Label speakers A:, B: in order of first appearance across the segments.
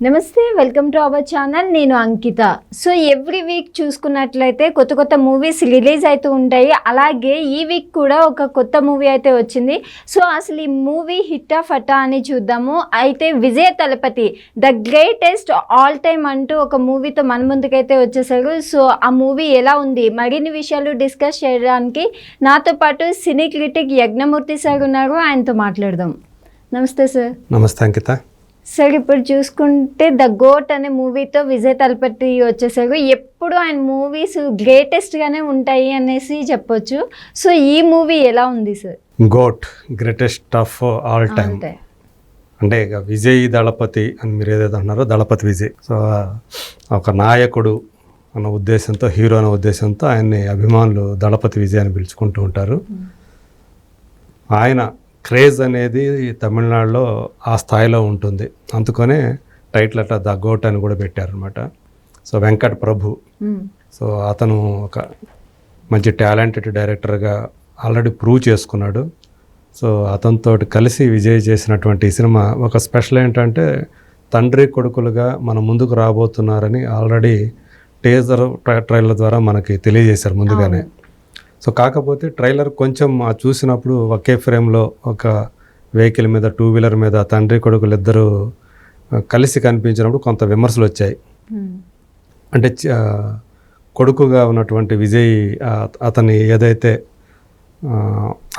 A: నమస్తే welcome to our channel. నేను అంకిత. So every week చూసుకున్నట్లయితే కొత్త కొత్త మూవీస్ రిలీజ్ అవుతూ ఉంటాయి. అలాగే ఈ వీక్ కూడా ఒక కొత్త మూవీ అయితే వచ్చింది. సో అసలు ఈ మూవీ హిట్టా ఫటా అని చూద్దాము. అయితే Vijay Thalapathy the greatest all time అంటూ ఒక మూవీతో మన ముందుకైతే వచ్చేసారు. సో ఆ మూవీ ఎలా ఉంది? మరిన్ని విషయాలు డిస్కస్ చేయడానికి నాతో పాటు సినీ క్రిటిక్ యజ్ఞమూర్తి సార్ ఉన్నారు. ఆయనతో మాట్లాడదాం. నమస్తే సార్.
B: నమస్తే అంకిత.
A: సార్ ఇప్పుడు చూసుకుంటే ద గోట్ అనే మూవీతో విజయ్ తలపతి వచ్చేసారు ఎప్పుడు ఆయన మూవీస్ గ్రేటెస్ట్గానే ఉంటాయి అనేసి చెప్పొచ్చు. సో ఈ మూవీ ఎలా ఉంది sir?
B: Goat greatest of all time
A: అంటే
B: అంటే ఇక విజయ్ దళపతి అని మీరు ఏదైతే అన్నారో దళపతి విజయ్. సో ఒక నాయకుడు అన్న ఉద్దేశంతో హీరో అనే ఉద్దేశంతో ఆయన్ని అభిమానులు దళపతి విజయ్ అని పిలుచుకుంటూ ఉంటారు. ఆయన క్రేజ్ అనేది తమిళనాడులో ఆ స్థాయిలో ఉంటుంది. అందుకనే టైటిల్ అట్లా ద గోట్ అని కూడా పెట్టారనమాట సో వెంకట్ ప్రభు. సో అతను ఒక మంచి టాలెంటెడ్ డైరెక్టర్గా ఆల్రెడీ ప్రూవ్ చేసుకున్నాడు. సో అతనితో కలిసి విజయ్ చేసినటువంటి ఈ సినిమా ఒక స్పెషల్ ఏంటంటే తండ్రి కొడుకులుగా మన ముందుకు రాబోతున్నారని ఆల్రెడీ టేజర్ ట్రైలర్ ద్వారా మనకి తెలియజేశారు ముందుగానే. సో కాకపోతే ట్రైలర్ కొంచెం చూసినప్పుడు ఒకే ఫ్రేమ్లో ఒక వెహికల్ మీద టూ వీలర్ మీద తండ్రి కొడుకులు ఇద్దరు కలిసి కనిపించినప్పుడు కొంత విమర్శలు వచ్చాయి. అంటే కొడుకుగా ఉన్నటువంటి విజయ్ అతని ఏదైతే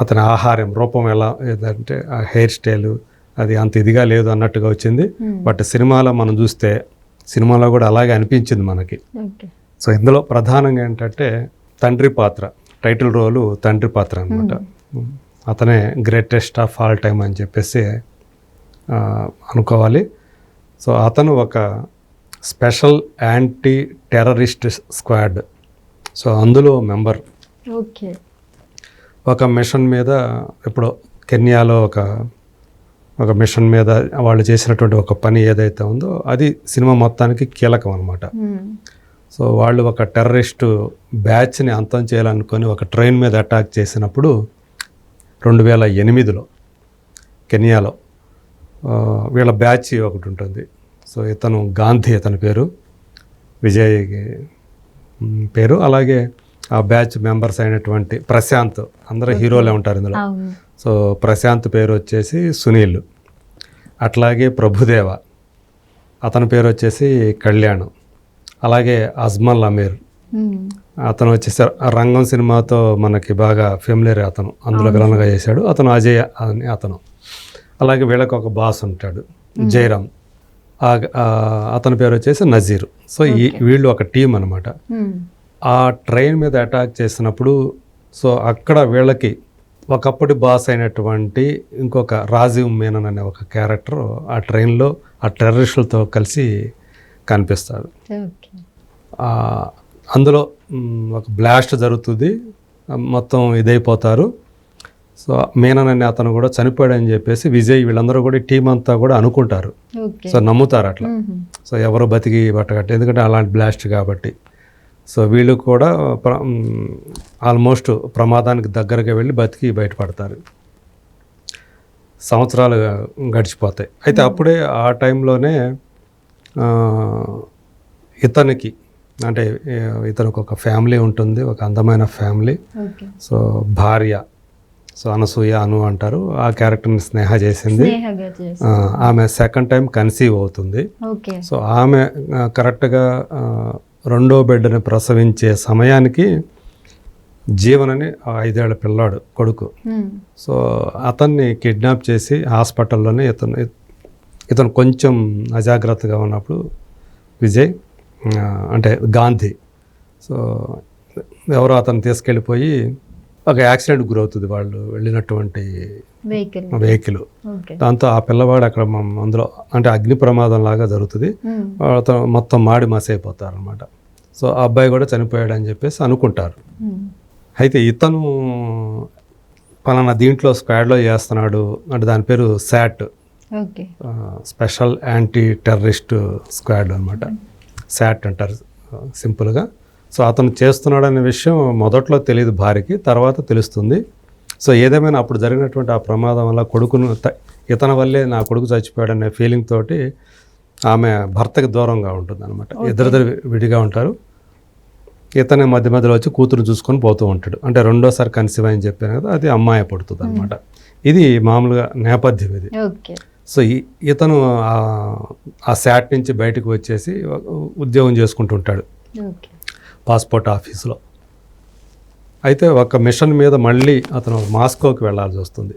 B: అతని ఆహారం రూపం ఎలా ఏదంటే ఆ హెయిర్ స్టైల్ అది అంత ఇదిగా లేదు అన్నట్టుగా వచ్చింది. బట్ సినిమాలో మనం చూస్తే సినిమాలో కూడా అలాగే అనిపించింది మనకి. సో ఇందులో ప్రధానంగా ఏంటంటే తండ్రి పాత్ర. టైటిల్ రోలు తండ్రి పాత్ర అనమాట అతనే గ్రేటెస్ట్ ఆఫ్ ఆల్ టైమ్ అని చెప్పేసి అనుకోవాలి. సో అతను ఒక special anti terrorist squad so అందులో మెంబర్
A: ఓకే.
B: ఒక మిషన్ మీద ఇప్పుడు కెన్యాలో ఒక ఒక మిషన్ మీద వాళ్ళు చేసినటువంటి ఒక పని ఏదైతే ఉందో అది సినిమా మొత్తానికి కీలకం అనమాట
A: మ్మ్.
B: సో వాళ్ళు ఒక టెర్రరిస్ట్ బ్యాచ్ని అంతం చేయాలనుకొని ఒక ట్రైన్ మీద అటాక్ చేసినప్పుడు రెండు వేల ఎనిమిదిలో కెనియాలో వీళ్ళ బ్యాచ్ ఒకటి ఉంటుంది. సో ఇతను గాంధీ అతని పేరు విజయ్ పేరు. అలాగే ఆ బ్యాచ్ మెంబర్స్ అయినటువంటి ప్రశాంత్ అందరూ హీరోలే ఉంటారు ఇందులో. సో ప్రశాంత్ పేరు వచ్చేసి సునీల్ అట్లాగే ప్రభుదేవ అతని పేరు వచ్చేసి కళ్యాణ్. అలాగే అజ్మల్ అమీర్. అతను వచ్చేసి రంగం సినిమాతో మనకి బాగా ఫెమిలియర్ అతను. అందులో విలన్గా చేశాడు. అతను అజయ్ అని అతను. అలాగే వీళ్ళకి ఒక బాస్ ఉంటాడు జయరామ్ అతని పేరు వచ్చేసి నజీర్. సో ఈ వీళ్ళు ఒక టీం అనమాట. ఆ ట్రైన్ మీద అటాక్ చేసినప్పుడు సో అక్కడ వీళ్ళకి ఒకప్పటి బాస్ అయినటువంటి ఇంకొక రాజీవ్ మేనన్ అనే ఒక క్యారెక్టర్ ఆ ట్రైన్లో ఆ టెర్రరిస్టులతో కలిసి కనిపిస్తాడు. అందులో ఒక బ్లాస్ట్ జరుగుతుంది. మొత్తం ఇదైపోతారు. సో మేనన్ అనే అతను కూడా చనిపోయాడని చెప్పేసి విజయ్ వీళ్ళందరూ కూడా టీం అంతా కూడా అనుకుంటారు. సో నమ్ముతారు అట్లా. సో ఎవరు బతికి బట్టగట్టు ఎందుకంటే అలాంటి బ్లాస్ట్ కాబట్టి. సో వీళ్ళు కూడా ఆల్మోస్ట్ ప్రమాదానికి దగ్గరగా వెళ్ళి బతికి బయటపడతారు. సంవత్సరాలు గడిచిపోతాయి. అయితే అప్పుడే ఆ టైంలోనే ఇతనికి అంటే ఇతనికి ఒక ఫ్యామిలీ ఉంటుంది ఒక అందమైన ఫ్యామిలీ. సో భార్య సో అనసూయ అను అంటారు. ఆ క్యారెక్టర్ని స్నేహ చేసింది. ఆమె సెకండ్ టైం కన్సీవ్ అవుతుంది. సో ఆమె కరెక్ట్గా రెండో బిడ్డని ప్రసవించే సమయానికి జీవనని ఐదేళ్ళ పిల్లాడు కొడుకు. సో అతన్ని కిడ్నాప్ చేసి హాస్పిటల్లోనే ఇతను ఇతను కొంచెం అజాగ్రత్తగా ఉన్నప్పుడు విజయ్ అంటే గాంధీ. సో ఎవరో అతను తీసుకెళ్ళిపోయి ఒక యాక్సిడెంట్ గురవుతుంది వాళ్ళు వెళ్ళినటువంటి
A: వెహికల్
B: దాంతో ఆ పిల్లవాడు అక్కడ అందులో అంటే అగ్ని ప్రమాదం లాగా జరుగుతుంది. అతను మొత్తం మాడి మసైపోతారు అనమాట సో ఆ అబ్బాయి కూడా చనిపోయాడు అని చెప్పేసి అనుకుంటారు.
A: మ్మ్.
B: అయితే ఇతను పలానా దీంట్లో స్క్వాడ్లో చేస్తున్నాడు. అంటే దాని పేరు SAT. Special anti terrorist squad అనమాట శాట్ అంటారు సింపుల్గా. సో అతను చేస్తున్నాడనే విషయం మొదట్లో తెలియదు భార్యకి తర్వాత తెలుస్తుంది. సో ఏదేమైనా అప్పుడు జరిగినటువంటి ఆ ప్రమాదం వల్ల కొడుకును ఇతని వల్లే నా కొడుకు చచ్చిపోయాడనే ఫీలింగ్ తోటి ఆమె భర్తకి దూరంగా ఉంటుంది అనమాట ఇద్దరిద్దరు విడిగా ఉంటారు. ఇతనే మధ్య మధ్యలో వచ్చి కూతురు చూసుకొని పోతూ ఉంటాడు. అంటే రెండోసారి కన్సీవ్ అని చెప్పాను కదా అది అమ్మాయి పుడుతుంది అనమాట ఇది మామూలుగా నేపథ్యం ఇది. సో ఈ- ఇతను ఆ- శాట్ నుంచి బయటకు వచ్చేసి ఉద్యోగం చేసుకుంటూ ఉంటాడు
A: ఓకే.
B: పాస్పోర్ట్ ఆఫీస్లో. అయితే ఒక మిషన్ మీద మళ్ళీ అతను మాస్కోకి వెళ్ళాల్సి వస్తుంది.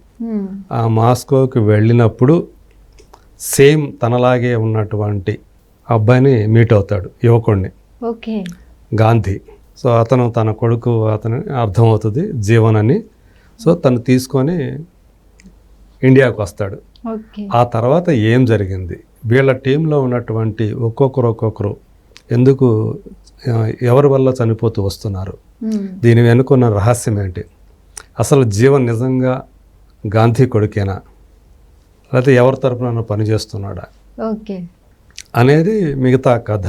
B: ఆ మాస్కోకి వెళ్ళినప్పుడు సేమ్ తనలాగే ఉన్నటువంటి అబ్బాయిని మీట్ అవుతాడు యువకుడిని గాంధీ. సో అతను తన కొడుకు అతని అర్థమవుతుంది జీవన్ అని. సో తను తీసుకొని ఇండియాకు వస్తాడు. ఆ తర్వాత ఏం జరిగింది? వీళ్ళ టీంలో ఉన్నటువంటి ఒక్కొక్కరు ఒక్కొక్కరు ఎందుకు ఎవరి వల్ల చనిపోతూ వస్తున్నారు. దీని వెనుకున్న రహస్యం ఏంటి? అసలు జీవన్ నిజంగా గాంధీ కొడుకేనా? లేకపోతే ఎవరి తరపున పనిచేస్తున్నాడా అనేది మిగతా కథ.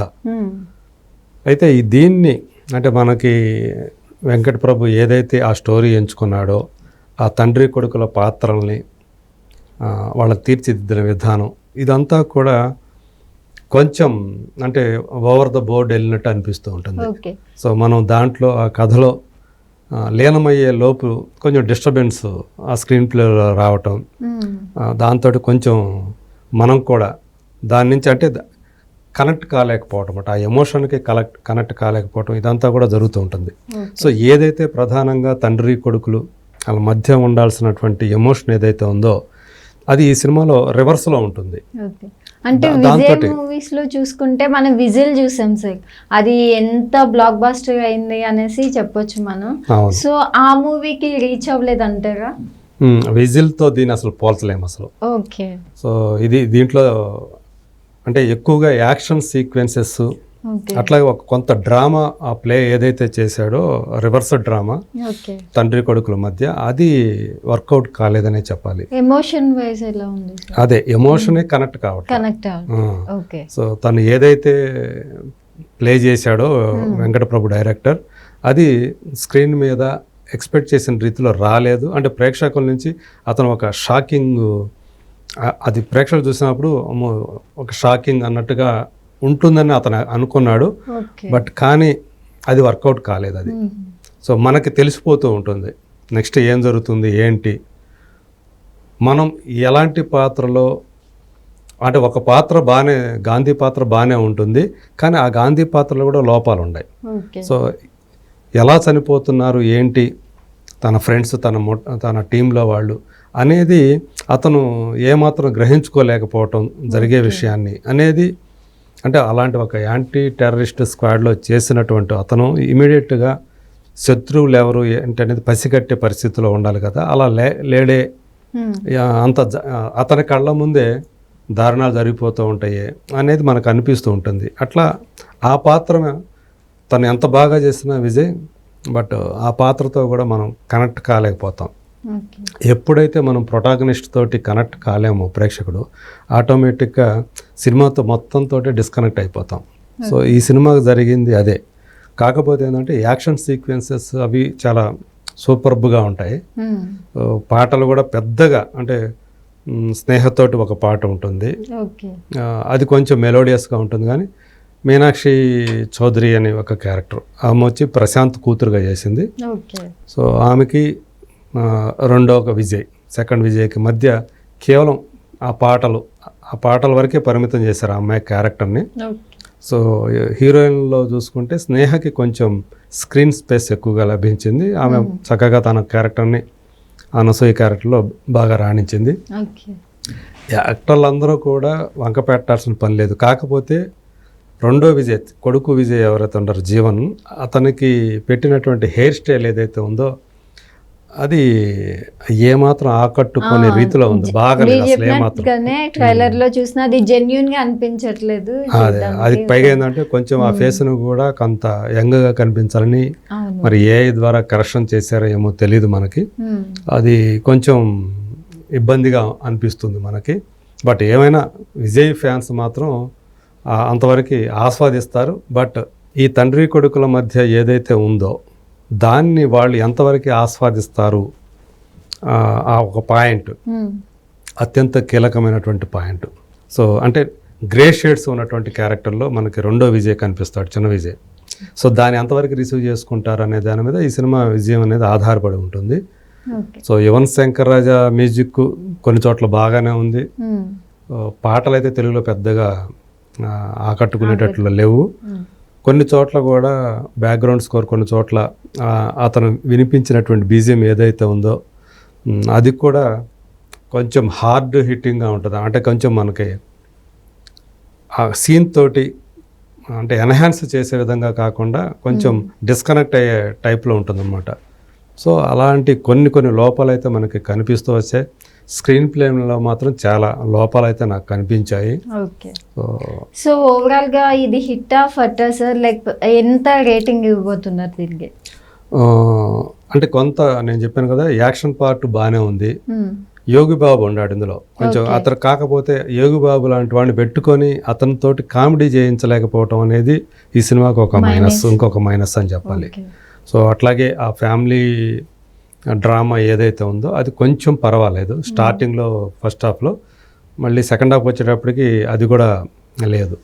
B: అయితే ఈ దీన్ని అంటే మనకి వెంకట ప్రభు ఏదైతే ఆ స్టోరీ ఎంచుకున్నాడో ఆ తండ్రి కొడుకుల పాత్రల్ని వాళ్ళని తీర్చిదిద్దిన విధానం. ఇదంతా కూడా కొంచెం అంటే ఓవర్ ద బోర్డ్ వెళ్ళినట్టు అనిపిస్తూ ఉంటుంది. సో మనం దాంట్లో ఆ కథలో లీనమయ్యే లోపు కొంచెం డిస్టర్బెన్స్ ఆ స్క్రీన్ ప్లేలో రావటం. దాంతో కొంచెం మనం కూడా దాని నుంచి అంటే కనెక్ట్ కాలేకపోవటం అన్నమాట. ఆ ఎమోషన్కి కలెక్ట్ కనెక్ట్ కాలేకపోవటం ఇదంతా కూడా జరుగుతూ ఉంటుంది. సో ఏదైతే ప్రధానంగా తండ్రి కొడుకులు వాళ్ళ మధ్య ఉండాల్సినటువంటి ఎమోషన్ ఏదైతే ఉందో అది ఈ సినిమాలో రివర్స్లో ఉంటుంది.
A: అంటే విజయ్ మూవీస్లో చూసుకుంటే మనం విజిల్ చూసాం సార్. అది ఎంత బ్లాక్ బాస్టర్ అయింది అనేసి చెప్పొచ్చు మనం. సో ఆ మూవీకి రీచ్ అవ్వలేదు అంటారా?
B: ఉమ్, విజిల్తో దీన్ని అసలు పోల్చలేము అసలు.
A: ఓకే.
B: సో ఇది దీంట్లో అంటే ఎక్కువగా యాక్షన్ సీక్వెన్సెస్ అట్లాగే ఒక కొంత డ్రామా ఆ ప్లే ఏదైతే చేశాడో రివర్స్ డ్రామా తండ్రి కొడుకుల మధ్య అది వర్కౌట్ కాలేదనే చెప్పాలి.
A: ఎమోషన్ వైజ్ ఎలా ఉంది?
B: అదే ఎమోషనే కనెక్ట్ కావట్లేదు.
A: కనెక్ట్
B: సో తను ఏదైతే ప్లే చేశాడో వెంకట ప్రభు డైరెక్టర్ అది స్క్రీన్ మీద ఎక్స్పెక్ట్ చేసిన రీతిలో రాలేదు. అంటే ప్రేక్షకుల నుంచి అతను ఒక షాకింగ్ అది ప్రేక్షకులు చూసినప్పుడు ఒక షాకింగ్ అన్నట్టుగా ఉంటుందని అతను అనుకున్నాడు. బట్ కానీ అది వర్కౌట్ కాలేదు అది. సో మనకి తెలిసిపోతూ ఉంటుంది. నెక్స్ట్ ఏం జరుగుతుంది ఏంటి? మనం ఎలాంటి పాత్రలో అంటే ఒక పాత్ర బాగానే గాంధీ పాత్ర బాగానే ఉంటుంది. కానీ ఆ గాంధీ పాత్రలో కూడా లోపాలు ఉన్నాయి. సో ఎలా చనిపోతున్నారు ఏంటి? తన ఫ్రెండ్స్ తన మొ తన టీంలో వాళ్ళు అనేది అతను ఏమాత్రం గ్రహించుకోలేకపోవటం జరిగే విషయాన్ని అనేది అంటే అలాంటి ఒక యాంటీ టెర్రరిస్ట్ స్క్వాడ్లో చేసినటువంటి అతను ఇమీడియట్గా శత్రువులు ఎవరు ఏంటి అనేది పసిగట్టే పరిస్థితిలో ఉండాలి కదా. అలా లే లేడే అంత అతని కళ్ళ ముందే దారుణాలు జరిగిపోతూ ఉంటాయి అనేది మనకు అనిపిస్తూ ఉంటుంది. అట్లా ఆ పాత్ర తను ఎంత బాగా చేసినా విజయ్ బట్ ఆ పాత్రతో కూడా మనం కనెక్ట్ కాలేకపోతాం. ఎప్పుడైతే మనం ప్రొటాగనిస్ట్ తోటి కనెక్ట్ కాలేమో ప్రేక్షకుడు ఆటోమేటిక్గా సినిమాతో మొత్తంతో డిస్కనెక్ట్ అయిపోతాం. సో ఈ సినిమాకు జరిగింది అదే. కాకపోతే ఏంటంటే యాక్షన్ సీక్వెన్సెస్ అవి చాలా సూపర్బ్గా ఉంటాయి. పాటలు కూడా పెద్దగా అంటే స్నేహతోటి ఒక పాట ఉంటుంది. అది కొంచెం మెలోడియస్గా ఉంటుంది కానీ మీనాక్షి చౌదరి అనే ఒక క్యారెక్టర్. ఆమె వచ్చి ప్రశాంత్ కూతురుగా చేసింది. సో ఆమెకి రెండో ఒక విజయ్ సెకండ్ విజయ్కి మధ్య కేవలం ఆ పాటలు ఆ పాటల వరకే పరిమితం చేశారు ఆ అమ్మాయి క్యారెక్టర్ని. సో హీరోయిన్లో చూసుకుంటే స్నేహకి కొంచెం స్క్రీన్ స్పేస్ ఎక్కువగా లభించింది. ఆమె చక్కగా తన క్యారెక్టర్ని అనసూయ క్యారెక్టర్లో బాగా రాణించింది. యాక్టర్లు అందరూ కూడా వంక పెట్టాల్సిన పని లేదు. కాకపోతే రెండో విజయ్ కొడుకు విజయ్ ఎవరైతే ఉంటారో జీవన్ అతనికి పెట్టినటువంటి హెయిర్ స్టైల్ ఏదైతే ఉందో అది ఏమాత్రం ఆకట్టుకునే రీతిలో ఉంది. బాగా
A: ట్రైలర్లో చూసిన అది జెన్యున్గా అనిపించట్లేదు.
B: అదే పైగా ఏంటంటే కొంచెం ఆ ఫేస్ను కూడా కొంత యంగ్గా కనిపించాలని
A: అవును.
B: మరి ఏ ద్వారా కరెక్షన్ చేశారో ఏమో తెలియదు మనకి. అది కొంచెం ఇబ్బందిగా అనిపిస్తుంది మనకి. బట్ ఏమైనా విజయ్ ఫ్యాన్స్ మాత్రం అంతవరకు ఆస్వాదిస్తారు. బట్ ఈ తండ్రి కొడుకుల మధ్య ఏదైతే ఉందో దాన్ని వాళ్ళు ఎంతవరకు ఆస్వాదిస్తారు? ఆ, ఒక పాయింట్. అత్యంత కీలకమైనటువంటి పాయింట్. సో అంటే గ్రే షేడ్స్ ఉన్నటువంటి క్యారెక్టర్లో మనకి రెండో విజయ్ కనిపిస్తాడు చిన్న విజయ్. సో దాన్ని ఎంతవరకు రిసీవ్ చేసుకుంటారు అనే దాని మీద ఈ సినిమా విజయం అనేది ఆధారపడి ఉంటుంది. సో యువన్ శంకర్ రాజా మ్యూజిక్ కొన్ని చోట్ల బాగానే ఉంది. పాటలు అయితే తెలుగులో పెద్దగా ఆకట్టుకునేటట్లు లేవు. కొన్ని చోట్ల కూడా బ్యాక్గ్రౌండ్ స్కోర్ కొన్ని చోట్ల అతను వినిపించినటువంటి బీజియం ఏదైతే ఉందో అది కూడా కొంచెం హార్డ్ హిట్టింగ్గా ఉంటుంది. అంటే కొంచెం మనకి ఆ సీన్ తోటి అంటే ఎన్హాన్స్ చేసే విధంగా కాకుండా కొంచెం డిస్కనెక్ట్ అయ్యే టైప్లో ఉంటుందన్నమాట. సో అలాంటి కొన్ని కొన్ని లోపాలైతే మనకి కనిపిస్తూ వచ్చాయి. స్క్రీన్ ప్లేలో మాత్రం చాలా లోపాలైతే నాకు కనిపించాయి
A: ఓకే
B: సో
A: ఓవరాల్గా ఇది హిట్ ఆఫ్ అట్టా సార్ లైక్ ఎంత రేటింగ్ ఇవ్వబోతున్నారు దీనికి
B: అంటే కొంత నేను చెప్పాను కదా యాక్షన్ పార్ట్ బాగానే ఉంది. యోగి బాబు ఉన్నాడు ఇందులో కొంచెం. అతను కాకపోతే యోగి బాబు లాంటి వాడిని పెట్టుకొని అతనితోటి కామెడీ చేయించలేకపోవటం అనేది ఈ సినిమాకి ఒక మైనస్. ఇంకొక మైనస్ అని చెప్పాలి. సో అట్లాగే ఆ ఫ్యామిలీ డ్రామా ఏదైతే ఉందో అది కొంచెం పర్వాలేదు. స్టార్టింగ్లో ఫస్ట్ హాఫ్లో. మళ్ళీ సెకండ్ హాఫ్ వచ్చేటప్పటికి అది కూడా లేదు.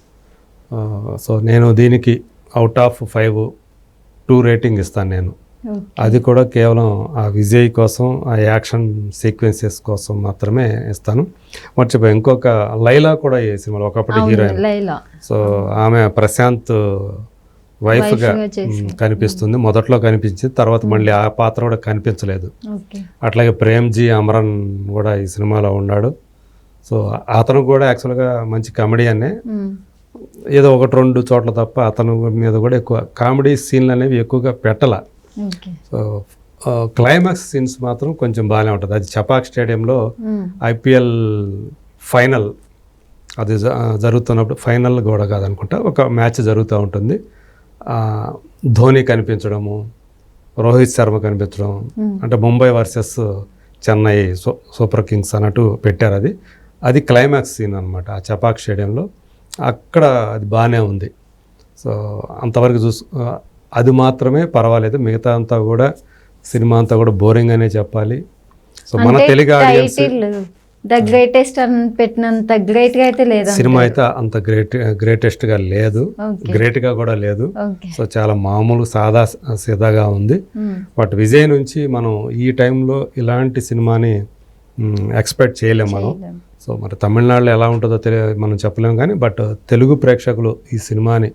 B: సో నేను దీనికి out of five two rating ఇస్తాను నేను. అది కూడా కేవలం ఆ విజయ్ కోసం ఆ యాక్షన్ సీక్వెన్సెస్ కోసం మాత్రమే ఇస్తాను. మర్చిపోయి ఇంకొక లైలా కూడా ఈ సినిమాలో ఒకప్పటి హీరోయిన్.
A: లైలా.
B: సో ఆమె ప్రశాంత్ వైఫ్గా. కనిపిస్తుంది. మొదట్లో కనిపించింది తర్వాత మళ్ళీ ఆ పాత్ర కూడా కనిపించలేదు. అట్లాగే ప్రేమ్జీ అమరన్ కూడా ఈ సినిమాలో ఉన్నాడు. సో అతను కూడా యాక్చువల్గా మంచి కమెడియన్నే.
A: మ్మ్.
B: ఏదో ఒకటి రెండు చోట్ల తప్ప అతను మీద కూడా ఎక్కువ కామెడీ సీన్లు అనేవి ఎక్కువగా పెట్టాల. సో క్లైమాక్స్ సీన్స్ మాత్రం కొంచెం బాగానే ఉంటుంది. అది చపాక్ స్టేడియంలో. ఐపీఎల్ ఫైనల్ అది జరుగుతున్నప్పుడు ఫైనల్ కూడా కాదనుకుంటా. ఒక మ్యాచ్ జరుగుతూ ఉంటుంది. ధోని కనిపించడము రోహిత్ శర్మ కనిపించడం. అంటే ముంబై వర్సెస్ చెన్నై సూ సూపర్ కింగ్స్ అన్నట్టు పెట్టారు అది. అది క్లైమాక్స్ సీన్ అనమాట ఆ చపాక్ స్టేడియంలో. అక్కడ అది బాగానే ఉంది. సో అంతవరకు చూసు అది మాత్రమే పర్వాలేదు. మిగతా అంతా కూడా సినిమా అంతా కూడా బోరింగ్ అనే చెప్పాలి. సో మన తెలుగు ఆడియన్స్
A: ద గ్రేటెస్ట్ అని పెట్టినంత గ్రేట్గా అయితే లేదా
B: సినిమా అయితే అంత గ్రేట్ గ్రేటెస్ట్గా లేదు.
A: ఓకే
B: గ్రేట్గా కూడా లేదు. సో చాలా మామూలు సాదా సీదాగా ఉంది. బట్ విజయ్ నుంచి మనం ఈ టైంలో ఇలాంటి సినిమాని ఎక్స్పెక్ట్ చేయలేం మనం. సో మరి తమిళనాడులో ఎలా ఉంటుందో తెలియ మనం చెప్పలేం కానీ బట్ తెలుగు ప్రేక్షకులు ఈ సినిమాని